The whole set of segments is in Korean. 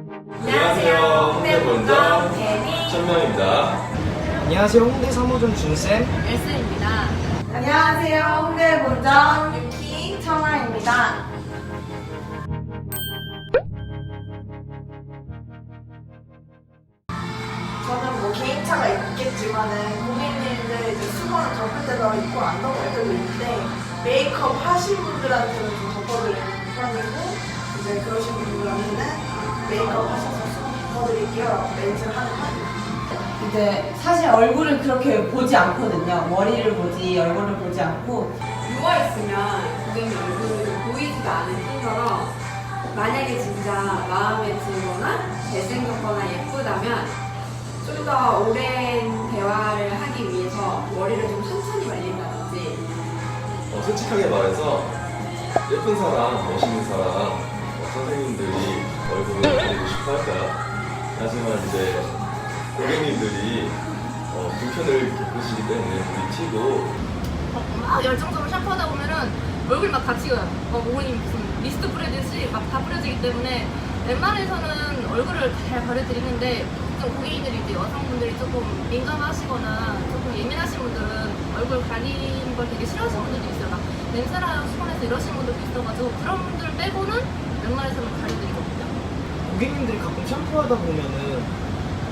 안녕하세요. 홍대 본점 데니 천명입니다. 안녕하세요. 홍대 3호점 준쌤. 엘스입니다. 안녕하세요. 홍대 본점 유키 청아입니다. 저는 뭐 개인차가 있겠지만은 고객님들 이제 수건을 덮을 때도 있고 안 덮을 때도 있는데 메이크업 하신 분들한테는 좀 덮어드리는 편이고 이제 그러신 분들한테는 메이크업 하셔서 수건 덮어드릴게요. 렌즈를 하는 편이에요. 이제 사실 얼굴을 그렇게 보지 않거든요. 머리를 보지 얼굴을 보지 않고 누워 있으면 고객님 얼굴이 보이지가 않을 뿐더러 만약에 진짜 마음에 들거나 잘생겼거나 예쁘다면 좀 더 오랜 대화를 하기 위해서 머리를 좀 어, 솔직하게 말해서 예쁜 사람, 멋있는 사람 어, 선생님들이 얼굴을 가리고 싶어 할까요? 하지만 이제 고객님들이 어, 불편을 겪으시기 때문에 우리 티도 막 열정적으로 샴푸하다 보면은 얼굴 막 같이 어, 모공이 무슨 미스트 뿌려지듯이 막 다 뿌려지기 때문에 웬만해서는 얼굴을 잘 가려드리는데 좀 고객님들이 이제 여성분들이 조금 민감하시거나 조금 예민하신 분들은 얼굴 가리는 걸 되게 싫어하시는 분들도 있어요. 막 냄새나요 수건에서 이러시는 분들도 있어가지고 그런 분들 빼고는 웬만해서는 가려드리거든요. 고객님들이 가끔 샴푸하다 보면은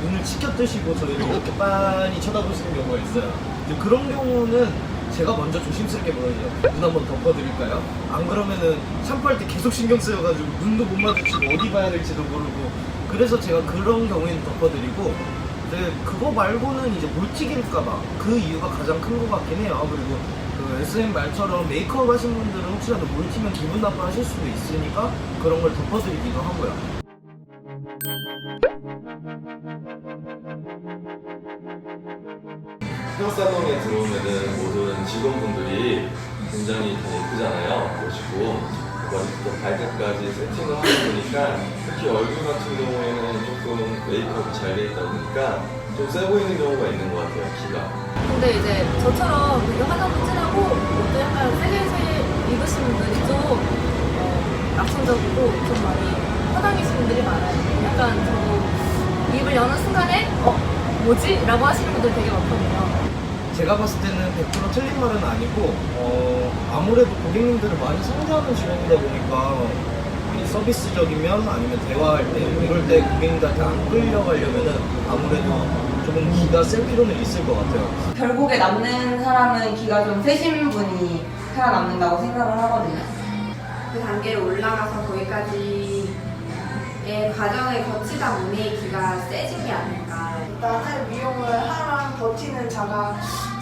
눈을 치켜 뜨시고 저희를 이렇게 빤히 쳐다보시는 경우가 있어요. 그런 경우는 제가 먼저 조심스럽게 물어요. 눈 한번 덮어드릴까요? 안 그러면은 샴푸할 때 계속 신경 쓰여가지고 눈도 못 마주치고 어디 봐야 될지도 모르고 그래서 제가 그런 경우에는 덮어드리고 근데 그거 말고는 이제 물 튀길까봐 그 이유가 가장 큰 것 같긴 해요. 그리고 그 SM 말처럼 메이크업 하신 분들은 혹시라도 물 튀면 기분 나빠하실 수도 있으니까 그런 걸 덮어드리기도 하고요. 헤어살롱에 들어오면은 모든 직원분들이 굉장히 다 예쁘잖아요. 멋있고 머리부터 발끝까지 세팅을 하다 보니까 특히 얼굴 같은 경우에는 조금 메이크업이 잘 돼 있다 보니까 좀 세 보이는 경우가 있는 것 같아요. 키가. 근데 이제 저처럼 되게 화장도 진하고 옷도 약간 세게 세 입으신 분들이 좀 어, 낙천적이고 좀 많이 화장이신 분들이 많아요. 약간 저도 입을 여는 순간에 어 뭐지? 라고 하시는 분들 되게 많거든요. 제가 봤을 때는 100% 틀린 말은 아니고 어, 아무래도 고객님들을 많이 상대하는 직업이다 보니까 이 서비스적이면 아니면 대화할 때 이럴 때 고객님들한테 안 끌려가려면은 아무래도 조금 기가 셀 필요는 있을 것 같아요. 결국에 남는 사람은 기가 좀 세신 분이 살아남는다고 생각을 하거든요. 그 단계를 올라가서 거기까지의 과정을 거치다 보니 기가 세진 게 아닐까. 일단은 미용을 하면 버티는 자가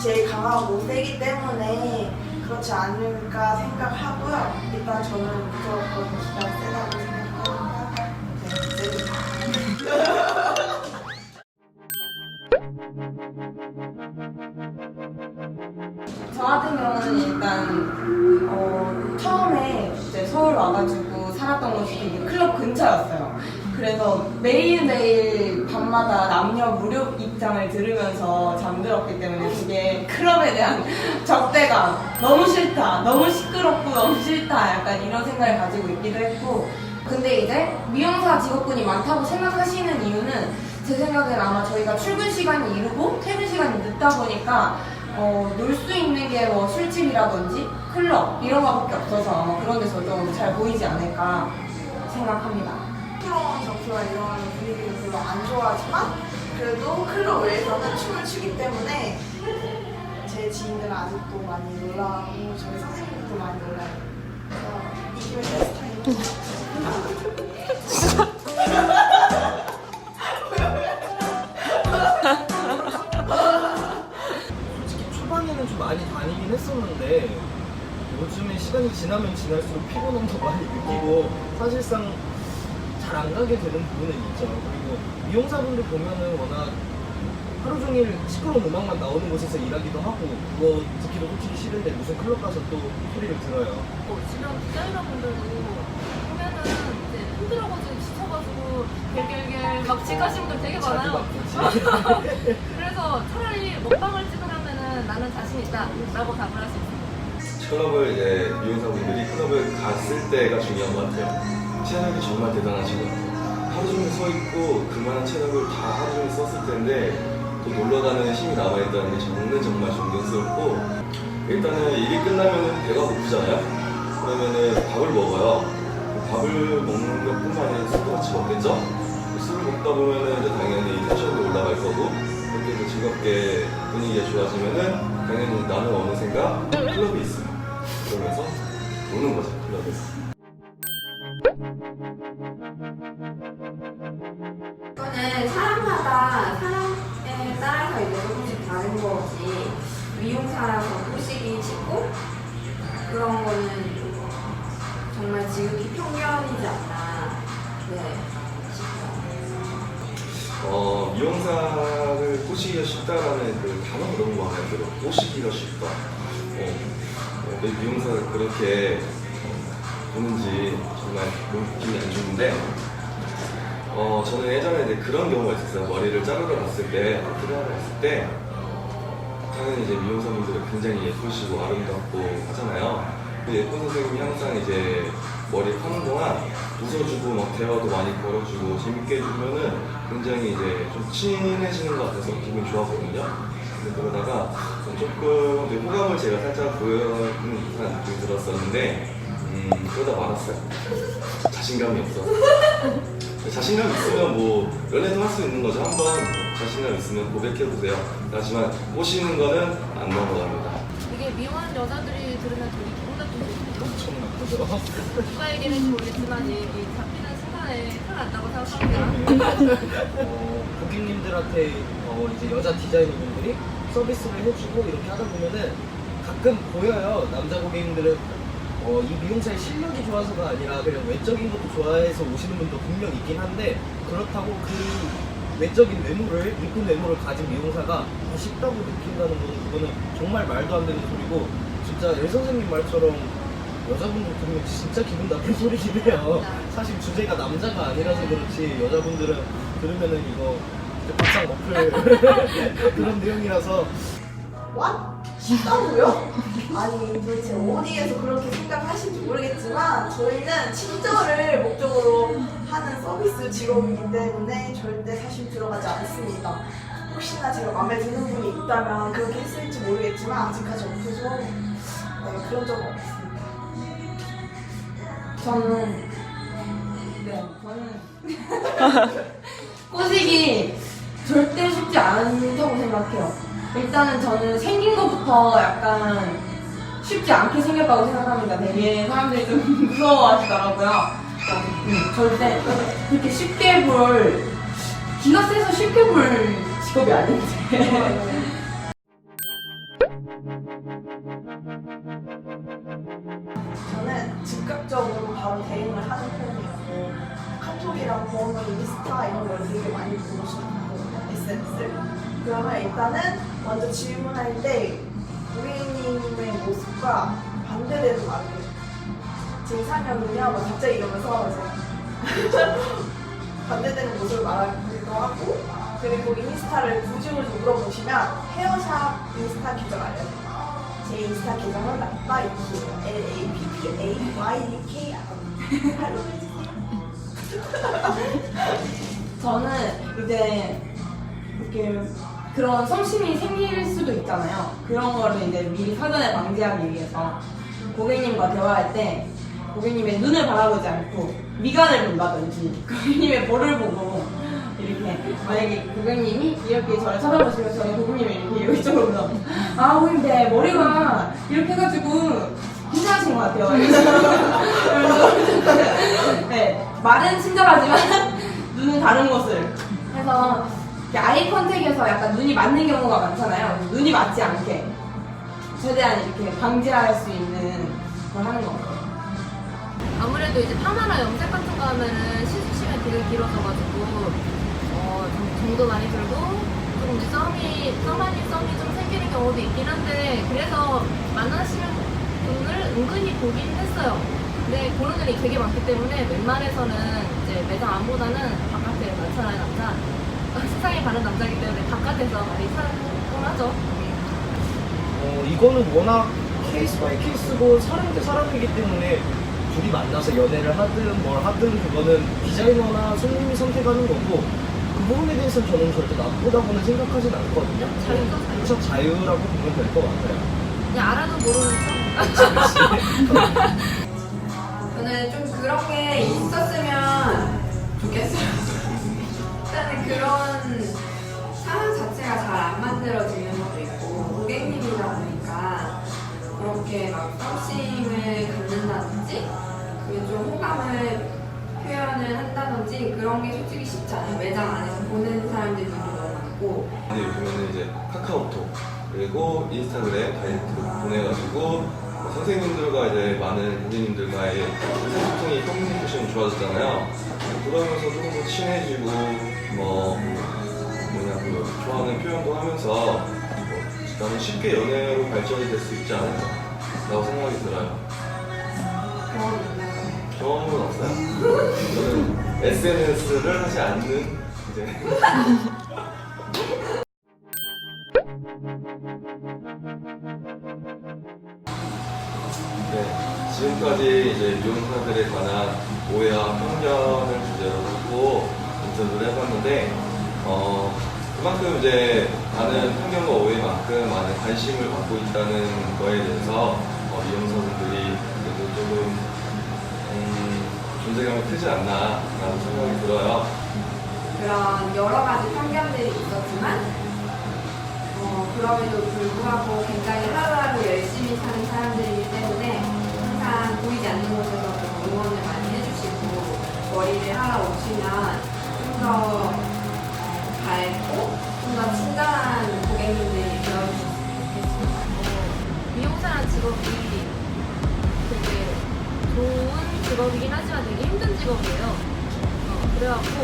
제일 강하고 세기 때문에 그렇지 않을까 생각하고요. 일단 저는 무조건 기가 세다고 생각하니까 네, 셉니다. 저 같은 경우는 일단 어, 처음에 이제 서울 와가지고 살았던 곳이 클럽 근처였어요. 그래서 매일매일 밤마다 남녀 무료 입장을 들으면서 잠들었기 때문에 그게 클럽에 대한 적대감 너무 싫다 너무 시끄럽고 너무 싫다 약간 이런 생각을 가지고 있기도 했고 근데 이제 미용사 직업군이 많다고 생각하시는 이유는 제 생각엔 아마 저희가 출근 시간이 이르고 퇴근 시간이 늦다 보니까 어, 놀 수 있는 게 뭐 술집이라든지 클럽 이런 거밖에 없어서 그런 데서 좀 잘 보이지 않을까 생각합니다. 시끄러운 장소나 이런 분위기를 별로 안 좋아하지만 그래도 클럽 외에서는 춤을 추기 때문에 제 지인들은 아직도 많이 놀라고 저희 선생님들도 많이 놀라요. 그래서 초반에는 좀 많이 다니긴 했었는데 요즘에 시간이 지나면 지날수록 피곤함도 많이 느끼고 사실상 잘 안 가게 되는 부분은 있죠. 그리고 미용사분들 보면은 워낙 하루 종일 시끄러운 음악만 나오는 곳에서 일하기도 하고 그거 듣기도 솔직히 싫은데 무슨 클럽 가서 또 소리를 들어요. 뭐 주변 디자이너분들도 보면은 이제 힘들어가지고 지쳐가지고 겔겔겔 막 지가신 분들 되게 많아요. 그래서 차라리 먹방을 찍으려면은 나는 자신 있다 라고 답을 할 수 있어요. 클럽을 이제 미용사분들이 클럽을 갔을 때가 중요한 것 같아요. 체력이 정말 대단하신 것 같아요. 하루 종일 서 있고 그만한 체력을 다 하루 종일 썼을 텐데 또 놀러 가는 힘이 남아 있다는 게 정말 정말 존경스럽고 일단은 일이 끝나면은 배가 고프잖아요. 그러면은 밥을 먹어요. 밥을 먹는 것뿐만 아니라 술도 같이 먹겠죠? 술을 먹다 보면은 이제 당연히 텐션도 올라갈 거고 그렇게 이제 즐겁게 분위기가 좋아지면은 당연히 나는 어느샌가 클럽에 있어요. 그러면서 노는 거죠, 클럽에서. 이거는 사람마다 사람에 따라서 이제 조금씩 다른 거지 미용사라서 꼬시기 쉽고 그런 거는 정말 지극히 편견이지 않나 네 싶어요. 어, 미용사를 꼬시기가 쉽다라는 그 단어가 너무 마음에 들어. 꼬시기가 쉽다. 어, 어, 내 미용사를 그렇게 어, 보는지 정말 느낌이 안 좋은데, 어, 저는 예전에 이제 그런 경우가 있었어요. 머리를 자르러 갔을 때, 커트를 하러 갔을 때, 당연히 이제 미용사분들은 굉장히 예쁘시고 아름답고 하잖아요. 그 예쁜 선생님이 항상 이제 머리 파는 동안 웃어주고 막 대화도 많이 걸어주고 재밌게 해주면은 굉장히 이제 좀 친해지는 것 같아서 기분이 좋았거든요. 그러다가 조금 이제 호감을 제가 살짝 보여는 듯한 느낌이 들었었는데 음, 그러다 말았어요. 자신감이 없어. 자신감 있으면 뭐 연애도 할 수 있는 거죠. 한번 자신감 있으면 고백해보세요. 하지만 꼬시는 거는 안 넘어갑니다. 이게 미워한 여자들이 들으면 되게 기분 나쁜 엄청 나쁘죠. 누가 얘기했는지 모르겠지만 이, 이 잡히는 순간에 큰일 났다고 생각합니다. 어, 고객님들한테 어, 이제 여자 디자이너분들이 서비스를 해주고 이렇게 하다 보면은 가끔 보여요. 남자 고객님들은 어, 이 미용사의 실력이 좋아서가 아니라 그냥 외적인 것도 좋아해서 오시는 분도 분명 있긴 한데 그렇다고 그 외적인 외모를 이쁜 외모를 가진 미용사가 아쉽다고 느낀다는 거는 그거는 정말 말도 안 되는 소리고 진짜 엘 선생님 말처럼 여자분들 들으면 진짜 기분 나쁜 소리긴 해요. 사실 주제가 남자가 아니라서 그렇지 여자분들은 들으면은 이거 바짝 먹힐 그런 내용이라서 와? 쉽다고요? 아니 도대체 어디에서 그렇게 생각하실지 모르겠지만 저희는 친절을 목적으로 하는 서비스 직업이기 때문에 절대 사실 들어가지 않습니다. 혹시나 제가 마음에 드는 분이 있다면 그렇게 했을지 모르겠지만 아직까지 없어서 네, 그런 적은 없습니다. 저는 네 저는 꼬시기 절대 쉽지 않다고 생각해요. 일단은 저는 생긴 것부터 약간 쉽지 않게 생겼다고 생각합니다. 되게 사람들이 좀 무서워하시더라고요. 음, 절대 그렇게 쉽게 볼 기가 세서 쉽게 볼 직업이 아닌데. 저는 즉각적으로 바로 대응을 하는 편이에요. 카톡이랑 번호, 인스타 이런 걸 되게 많이 보시거든요. SNS를. 그러면 일단은 먼저 질문할 때 고객님의 모습과 반대되는 말을. 제 이상형은요, 뭐 갑자기 이러면서 이제 반대되는 모습을 말하기도 하고 그리고 인스타를 굳이 굳이 물어보시면 헤어샵 인스타 계정 알려드려요. 제 인스타 계정은 라빠이키예요. L A P P A Y E K 팔로우 해주세요. 저는 이제 이렇게 그런 성심이 생길 수도 있잖아요. 그런 거를 이제 미리 사전에 방지하기 위해서 고객님과 대화할 때 고객님의 눈을 바라보지 않고 미간을 본다든지 고객님의 볼을 보고 이렇게 만약에 고객님이 이렇게 저를 쳐다보시면 저는 고객님이 이렇게 이쪽으로 보다 아내 머리가 이렇게 해가지고 괜찮으신 것 같아요. 네, 말은 친절하지만 눈은 다른 곳을 해서 아이 컨택에서 약간 눈이 맞는 경우가 많잖아요. 눈이 맞지 않게 최대한 이렇게 방지할 수 있는 걸 하는 것 같아요. 아무래도 이제 파마나 염색 같은 거 하면은 시간이 되게 길어져가지고 어, 좀 정도 많이 들고 조금 이제 썸이 썸아니 썸이 좀 생기는 경우도 있긴 한데 그래서 만나시는 분을 은근히 보긴 했어요. 근데 보는 눈이 되게 많기 때문에 웬만해서는 이제 매장 안보다는 바깥에 많잖아요 남자. 세상에 가는 남자이기 때문에 바깥에서 많이 사용을 하죠. 어, 이거는 워낙 케이스 바이 케이스고 사람 대 사람이기 때문에 둘이 만나서 연애를 하든 뭘 하든 그거는 디자이너나 손님이 선택하는 거고 그 부분에 대해서는 저는 절대 나쁘다고는 생각하진 않거든요. 자유죠, 자유. 그래서 자유라고 보면 될 것 같아요. 그냥 알아도 모르는 척. 저는 좀 그런 게 있었으면 좋겠어요. 일단은 그런 상황 자체가 잘 안 만들어지는 것도 있고 고객님이다 보니까 그렇게 막 썸씽을 갖는다든지 그게 좀 호감을 표현을 한다든지 그런 게 솔직히 쉽지 않아요. 매장 안에서 보는 사람들이 너무 많고 근데 요즘에는 이제 카카오톡 그리고 인스타그램 다이렉트 보내가지고 뭐 선생님들과 이제 많은 고객님들과의 의사소통이 커뮤니케이션이 좋아졌잖아요. 그러면서 조금 더 친해지고 뭐 뭐냐 그 좋아하는 표현도 하면서 뭐 나는 쉽게 연애로 발전이 될 수 있지 않을까라고 생각이 들어요. 경험은 없어요. 저는 SNS를 하지 않는 이제 네, 지금까지 이제 미용사들에 관한 오해와 편견을 주제로 하고 인터뷰를 해봤는데, 어, 그만큼 이제 많은 편견과 오해만큼 많은 관심을 받고 있다는 거에 대해서 어, 미용사분들이 그래도 조금 음, 존재감이 크지 않나라는 생각이 들어요. 그런 여러 가지 편견들이 있었지만 어, 그럼에도 불구하고 굉장히 하루하루 열심히 사는 사람들이기 때문에 항상 보이지 않는 곳에서 좀 응원을 많이 해주시고 머리를 하러 오시면 좀더 밝고 좀 더 친절한 고객님들이 되어주셨으면. 미용사란 직업이 되게 좋은 직업이긴 하지만 되게 힘든 직업이에요. 어, 그래갖고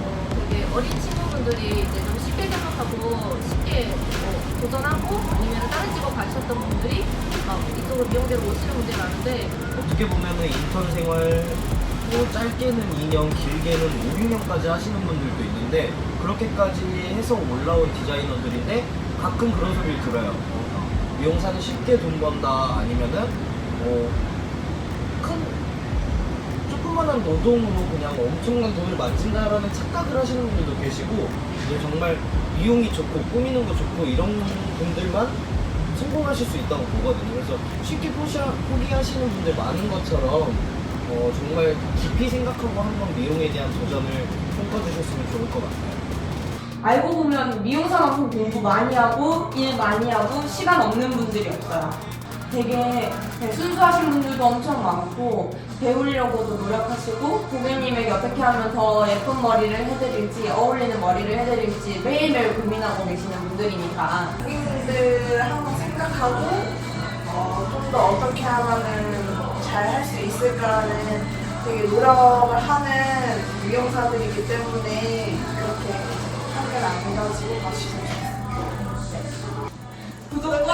어, 되게 어린 친구분들이 이제 좀 쉽게 생각하고 쉽게 어, 도전하고 아니면 다른 직업 가셨던 분들이 막 이쪽으로 미용대로 오시는 분들이 많은데 어떻게 보면은 인턴 생활 뭐 짧게는 2년, 길게는 5, 6년까지 하시는 분들도 있는데 그렇게까지 해서 올라온 디자이너들인데 가끔 그런 소리를 들어요. 어, 미용사는 쉽게 돈 번다 아니면은 뭐큰 조그만한 노동으로 그냥 엄청난 돈을 만진다라는 착각을 하시는 분들도 계시고 정말 미용이 좋고 꾸미는 거 좋고 이런 분들만 성공하실 수 있다고 보거든요. 그래서 쉽게 포기하시는 분들 많은 것처럼 어, 정말 깊이 생각하고 한번 미용에 대한 도전을 꿈꿔주셨으면 좋을 것 같아요. 알고 보면 미용사만큼 공부 많이 하고 일 많이 하고 시간 없는 분들이 없어요. 되게 네, 순수하신 분들도 엄청 많고 배우려고도 노력하시고 고객님에게 어떻게 하면 더 예쁜 머리를 해드릴지 어울리는 머리를 해드릴지 매일매일 고민하고 계시는 분들이니까 고객님들 항상 생각하고 어, 좀 더 어떻게 하면은 잘 할 수 있을까라는 되게 노력을 하는 미용사들이기 때문에 그렇게 편견 안 가지고 가시면 좋겠어요. 구독과